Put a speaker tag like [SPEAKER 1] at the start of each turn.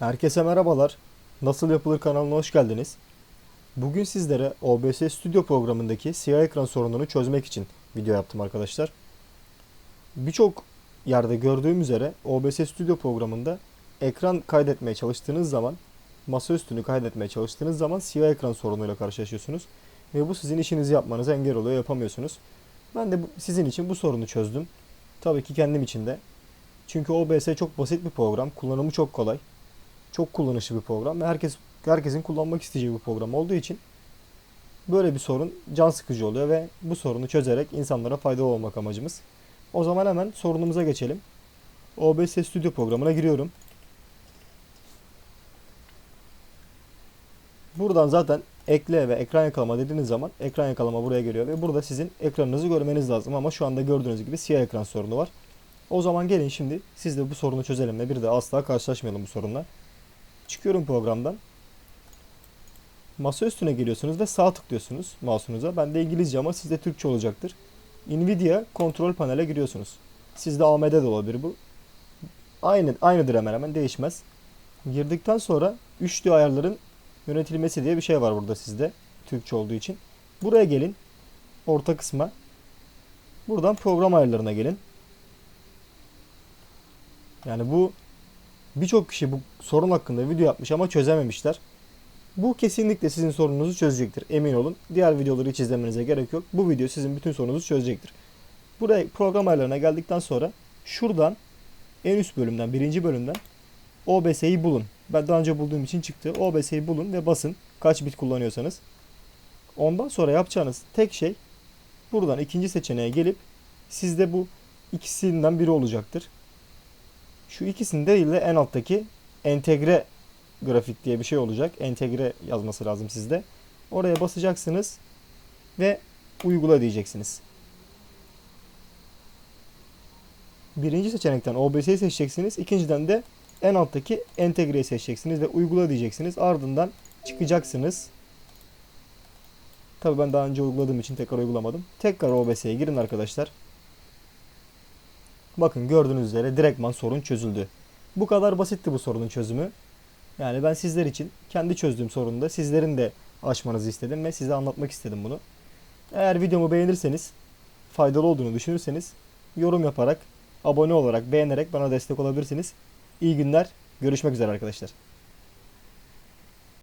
[SPEAKER 1] Herkese merhabalar. Nasıl yapılır kanalına hoş geldiniz. Bugün sizlere OBS Studio programındaki siyah ekran sorununu çözmek için video yaptım arkadaşlar. Birçok yerde gördüğüm üzere OBS Studio programında ekran kaydetmeye çalıştığınız zaman, masaüstünü kaydetmeye çalıştığınız zaman siyah ekran sorunuyla karşılaşıyorsunuz. Ve bu sizin işinizi yapmanıza engel oluyor, yapamıyorsunuz. Ben de sizin için bu sorunu çözdüm. Tabii ki kendim için de. Çünkü OBS çok basit bir program, kullanımı çok kolay çok kullanışlı bir program ve herkes herkesin kullanmak isteyeceği bir program olduğu için böyle bir sorun can sıkıcı oluyor ve bu sorunu çözerek insanlara faydalı olmak amacımız. O zaman hemen sorunumuza geçelim. OBS Studio programına giriyorum. Buradan zaten ekle ve ekran yakalama dediğiniz zaman ekran yakalama buraya geliyor ve burada sizin ekranınızı görmeniz lazım ama şu anda gördüğünüz gibi siyah ekran sorunu var. O zaman gelin şimdi siz de bu sorunu çözelim ve bir de asla karşılaşmayalım bu sorunla. Çıkıyorum programdan. Masa üstüne geliyorsunuz ve sağ tıklıyorsunuz mouse'unuza. Ben de İngilizce ama sizde Türkçe olacaktır. Nvidia kontrol panele giriyorsunuz. Sizde AMD de olabilir bu. Aynı aynıdır hemen hemen değişmez. Girdikten sonra 3D ayarların yönetilmesi diye bir şey var burada sizde. Türkçe olduğu için. Buraya gelin. Orta kısma. Buradan program ayarlarına gelin. Yani bu Birçok kişi bu sorun hakkında video yapmış ama çözememişler. Bu kesinlikle sizin sorununuzu çözecektir. Emin olun. Diğer videoları hiç izlemenize gerek yok. Bu video sizin bütün sorununuzu çözecektir. Buraya program ayarlarına geldikten sonra şuradan en üst bölümden, birinci bölümden OBS'yi bulun. Ben daha önce bulduğum için çıktı. OBS'yi bulun ve basın. Kaç bit kullanıyorsanız. Ondan sonra yapacağınız tek şey buradan ikinci seçeneğe gelip sizde bu ikisinden biri olacaktır. Şu ikisini değil de en alttaki entegre grafik diye bir şey olacak. Entegre yazması lazım sizde. Oraya basacaksınız ve uygula diyeceksiniz. Birinci seçenekten OBS'yi seçeceksiniz. İkinciden de en alttaki entegreyi seçeceksiniz ve uygula diyeceksiniz. Ardından çıkacaksınız. Tabii ben daha önce uyguladığım için tekrar uygulamadım. Tekrar OBS'ye girin arkadaşlar. Bakın gördüğünüz üzere direktman sorun çözüldü. Bu kadar basitti bu sorunun çözümü. Yani ben sizler için kendi çözdüğüm sorunu da sizlerin de aşmanızı istedim ve size anlatmak istedim bunu. Eğer videomu beğenirseniz, faydalı olduğunu düşünürseniz yorum yaparak, abone olarak, beğenerek bana destek olabilirsiniz. İyi günler, görüşmek üzere arkadaşlar.